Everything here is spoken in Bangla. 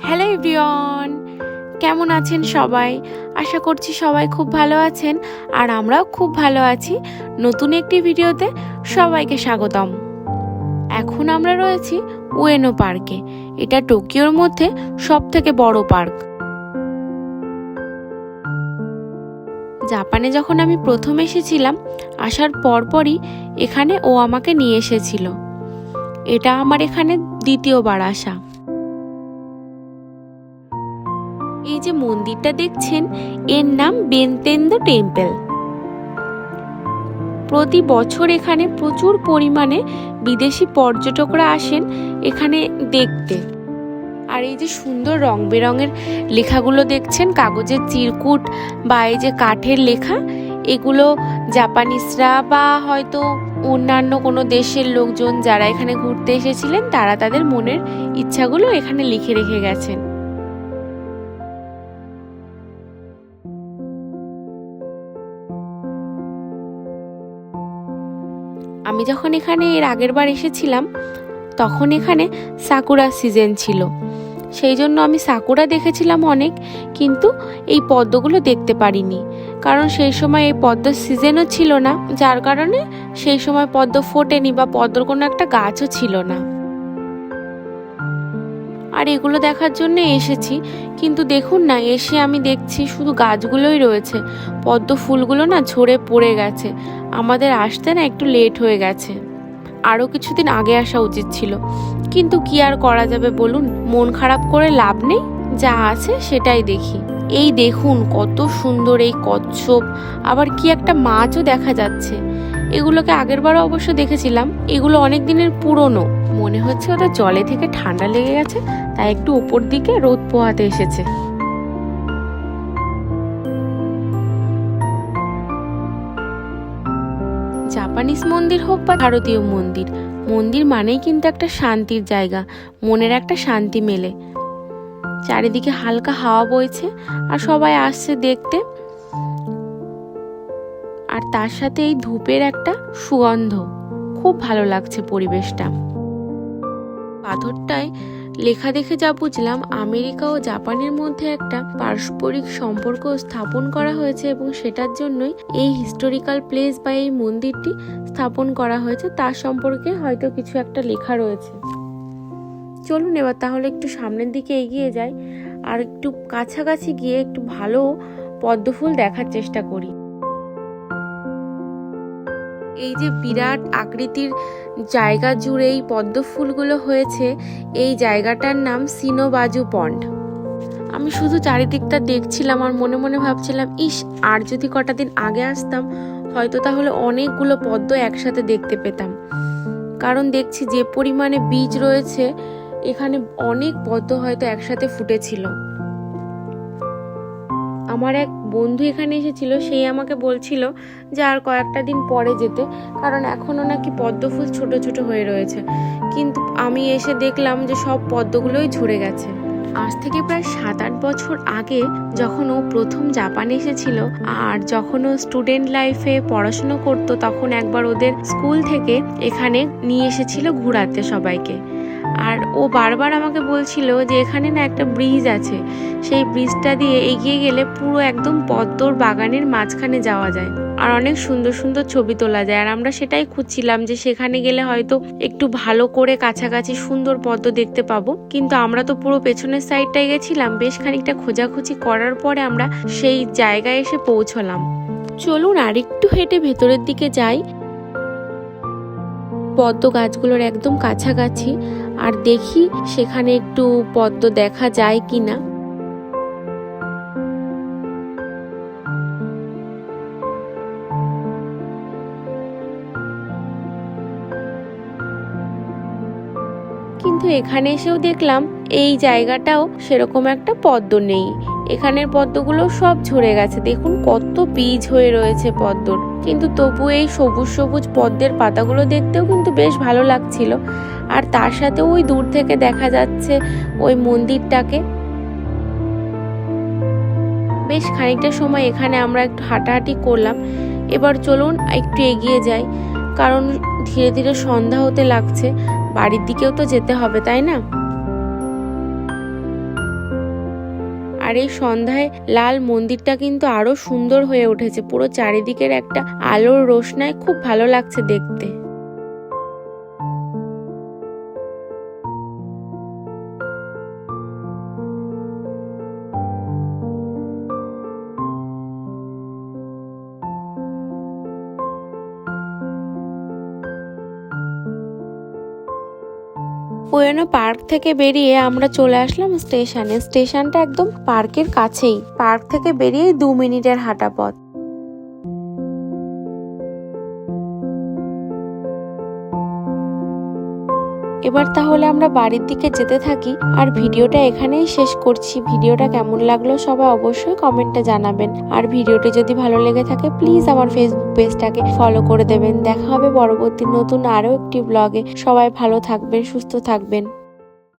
হ্যালো এভরিওয়ান, কেমন আছেন সবাই? আশা করছি সবাই খুব ভালো আছেন আর আমরাও খুব ভালো আছি। নতুন একটি ভিডিওতে সবাইকে স্বাগতম। এখন আমরা রয়েছি উয়েনো পার্কে। এটা টোকিওর মধ্যে সব থেকে বড় পার্ক। জাপানে যখন আমি প্রথম এসেছিলাম, আসার পরপরই এখানে ও আমাকে নিয়ে এসেছিল। এটা আমার এখানে দ্বিতীয়বার আসা। এই যে মন্দিরটা দেখছেন, এর নাম বেনতেন্দো টেম্পল। প্রতি বছর এখানে প্রচুর পরিমাণে বিদেশি পর্যটকরা আসেন এখানে দেখতে। আর এই যে সুন্দর রং বেরঙের লেখাগুলো দেখছেন, কাগজের চিরকুট বা এই যে কাঠের লেখা, এগুলো জাপানিজরা বা হয়তো অন্যান্য কোনো দেশের লোকজন যারা এখানে ঘুরতে এসেছিলেন, তারা তাদের মনের ইচ্ছাগুলো এখানে লিখে রেখে গেছেন। আমি যখন এখানে এর আগের বার এসেছিলাম, তখন এখানে সাকুরা সিজন ছিল। সেই জন্য আমি সাকুরা দেখেছিলাম অনেক, কিন্তু এই পদ্মগুলো দেখতে পারিনি। কারণ সেই সময় এই পদ্ম সিজনও ছিল না, যার কারণে সেই সময় পদ্ম ফোটেনি বা পদ্মর কোনো একটা গাছও ছিল না। আর এগুলো দেখার জন্য এসেছি। কিন্তু দেখুন না, এসে আমি দেখছি শুধু গাছগুলোই রয়েছে। পদ্ম ফুলগুলো না ঝরে পড়ে গেছে। আমাদের আসতে না একটু লেট হয়ে গেছে। আরও কিছুদিন আগে আসা উচিত ছিল। কিন্তু কি আর করা যাবে বলুন? মন খারাপ করে লাভ নেই। যা আছে সেটাই দেখি। এই দেখুন, কত সুন্দর এই কচ্ছপ। আবার কি একটা মাছও দেখা যাচ্ছে। এগুলোকে আগেরবারও অবশ্য দেখেছিলাম। এগুলো অনেক দিনের পুরনো। মনে হচ্ছে ওদের জলে থেকে ঠান্ডা লেগে গেছে, তাই একটু উপর দিকে রোদ পোহাতে এসেছে। জাপানিজ মন্দির হোক বা ভারতীয় মন্দির মন্দির মানেই কিন্তু একটা শান্তির জায়গা, মনের একটা শান্তি মেলে। চারিদিকে হালকা হাওয়া বইছে, আর সবাই আসছে দেখতে। আর তার সাথে এই ধূপের একটা সুগন্ধ, খুব ভালো লাগছে পরিবেশটা। পাথরটায় লেখা দেখে যা বুঝলাম, আমেরিকা ও জাপানের মধ্যে একটা পারস্পরিক সম্পর্ক স্থাপন করা হয়েছে এবং সেটার জন্যই এই হিস্টোরিক্যাল প্লেস বা এই মন্দিরটি স্থাপন করা হয়েছে। তার সম্পর্কে হয়তো কিছু একটা লেখা রয়েছে। চলুন এবার তাহলে একটু সামনের দিকে এগিয়ে যাই। আর একটু কাছাকাছি গিয়ে একটু ভালো পদ্মফুল দেখার চেষ্টা করি। এই যে বিরাট আকৃতির জায়গা জুড়ে এই পদ্ম ফুলগুলো হয়েছে, এই জায়গাটার নাম সিনোবাজু পন্ড। আমি শুধু চারিদিকটা দেখছিলাম আর মনে মনে ভাবছিলাম, ইস, আর যদি কটা দিন আগে আসতাম, হয়তো তাহলে অনেকগুলো পদ্ম একসাথে দেখতে পেতাম। কারণ দেখছি যে পরিমাণে বীজ রয়েছে, এখানে অনেক পদ্ম হয়তো একসাথে ফুটেছিল। আমার এক বন্ধু এখানে এসেছিল সেই আমাকে বলছিল যে আর কয়েকটা দিন পরে যেতে, কারণ এখনও নাকি পদ্ম ফুল ছোটো ছোটো হয়ে রয়েছে। কিন্তু আমি এসে দেখলাম যে সব পদ্মগুলোই ঝরে গেছে। আজ থেকে প্রায় সাত আট বছর আগে যখন ও প্রথম জাপানে এসেছিল আর যখন ও স্টুডেন্ট লাইফে পড়াশুনো করতো, তখন একবার ওদের স্কুল থেকে এখানে নিয়ে এসেছিল ঘুরাতে সবাইকে। আর ও বারবার আমাকে বলছিল যে এখানে না একটা ব্রিজ আছে। সেই ব্রিজটা দিয়ে এগিয়ে গেলে পুরো একদম পদ্মর বাগানের মাঝখানে যাওয়া যায়। আর অনেক সুন্দর সুন্দর ছবি তোলা যায়। আর আমরা সেটাই খুঁজছিলাম যে সেখানে গেলে হয়তো একটু ভালো করে কাছাকাছি সুন্দর পদ্ম দেখতে পাবো। কিন্তু আমরা তো পুরো পেছনের সাইডটায় গেছিলাম। বেশ খানিকটা খোঁজাখুঁজি করার পরে আমরা সেই জায়গায় এসে পৌঁছলাম। চলুন আরেকটু হেঁটে ভেতরের দিকে যাই। পদ্ম গাছগুলোর একদম কাছাকাছি। আর দেখি সেখানে একটু পদ্ম দেখা যায় কি না কিন্তু এখানে এসেও দেখলাম এই জায়গাটাও সেরকম একটা পদ্ম নেই। এখানের পদ্মগুলো সব ঝরে গেছে। দেখুন কত বীজ হয়ে রয়েছে পদ্মর। কিন্তু তবু এই সবুজ সবুজ পদ্মের পাতাগুলো দেখতেও কিন্তু বেশ ভালো লাগছিল। আর তার সাথে ওই দূর থেকে দেখা যাচ্ছে ওই মন্দিরটাকে। বেশ খানিকটা সময় এখানে আমরা একটু হাঁটাহাঁটি করলাম। এবার চলুন একটু এগিয়ে যাই, কারণ ধীরে ধীরে সন্ধ্যা হতে লাগছে। বাড়ির দিকেও তো যেতে হবে, তাই না? আর এই সন্ধ্যায় লাল মন্দিরটা কিন্তু আরও সুন্দর হয়ে উঠেছে। পুরো চারিদিকের একটা আলোর রোশনায় খুব ভালো লাগছে দেখতে। ওয়েনো পার্ক থেকে বেরিয়ে আমরা চলে আসলাম স্টেশনে। স্টেশনটা একদম পার্কের কাছেই। পার্ক থেকে বেরিয়ে দু মিনিটের হাঁটা পথ। এবার তাহলে আমরা বাড়ির দিকে যেতে থাকি আর ভিডিওটা এখানেই শেষ করছি। ভিডিওটা কেমন লাগল সবাই অবশ্যই কমেন্টে জানাবেন। আর ভিডিওটি যদি ভালো লেগে থাকে প্লিজ আমার ফেসবুক পেজটাকে ফলো করে দেবেন। দেখা হবে পরবর্তী নতুন আরও একটি ব্লগে সবাই ভালো থাকবেন, সুস্থ থাকবেন।